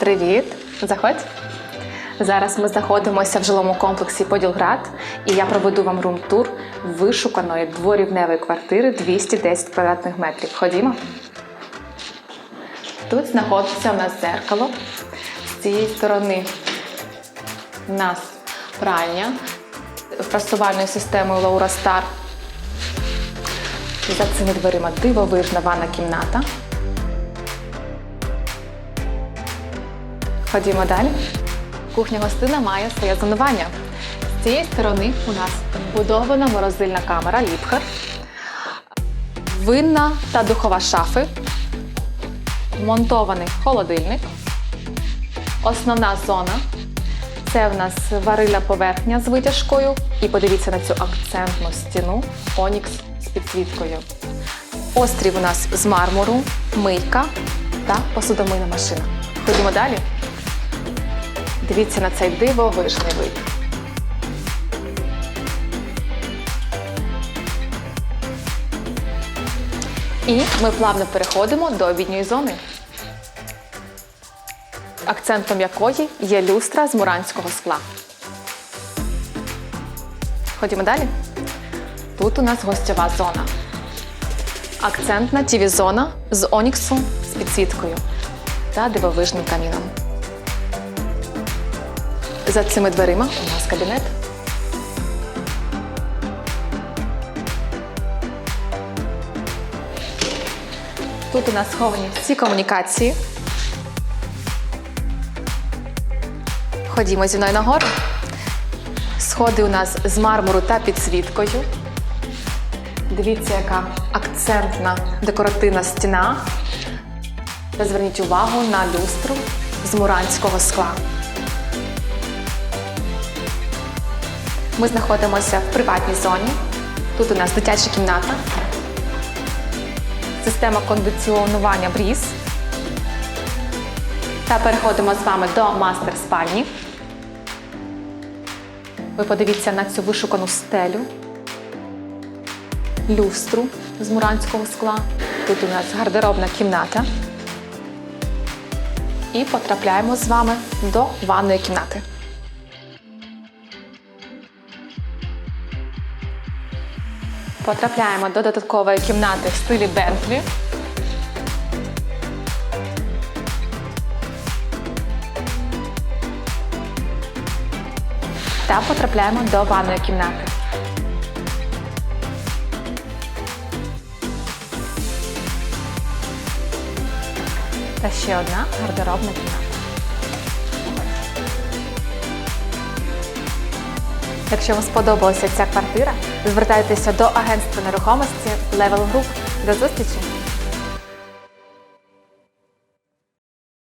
Привіт! Заходь. Зараз ми знаходимося в жилому комплексі Поділград, і я проведу вам рум-тур вишуканої дворівневої квартири 210 квадратних метрів. Ходімо. Тут знаходиться у нас зеркало. З цієї сторони у нас пральня прасувальною системою Laura Star. За цими дверима дивовижна ванна кімната. Ходімо далі. Кухня-гостина має своє зонування. З цієї сторони у нас вбудована морозильна камера Ліпхер, винна та духова шафи, монтований холодильник, основна зона. Це в нас варильна поверхня з витяжкою. І подивіться на цю акцентну стіну Онікс з підсвіткою. Острів у нас з мармуру, мийка та посудомийна машина. Ходімо далі. Дивіться на цей дивовижний вид. І ми плавно переходимо до обідньої зони, акцентом якої є люстра з муранського скла. Ходімо далі. Тут у нас гостьова зона. Акцентна тіві-зона з оніксу з підсвіткою та дивовижним каміном. За цими дверима у нас кабінет. Тут у нас сховані всі комунікації. Ходімо зі мною нагору. Сходи у нас з мармуру та підсвіткою. Дивіться, яка акцентна декоративна стіна. Та зверніть увагу на люстру з муранського скла. Ми знаходимося в приватній зоні. Тут у нас дитяча кімната, система кондиціонування бріз. Та переходимо з вами до мастер спальні. Ви подивіться на цю вишукану стелю, люстру з муранського скла. Тут у нас гардеробна кімната. І потрапляємо з вами до ванної кімнати. Потрапляємо до додаткової кімнати в стилі Бентлі. Та потрапляємо до ванної кімнати. Та ще одна гардеробна кімната. Якщо вам сподобалася ця квартира, звертайтеся до агентства нерухомості Level Group. До зустрічі!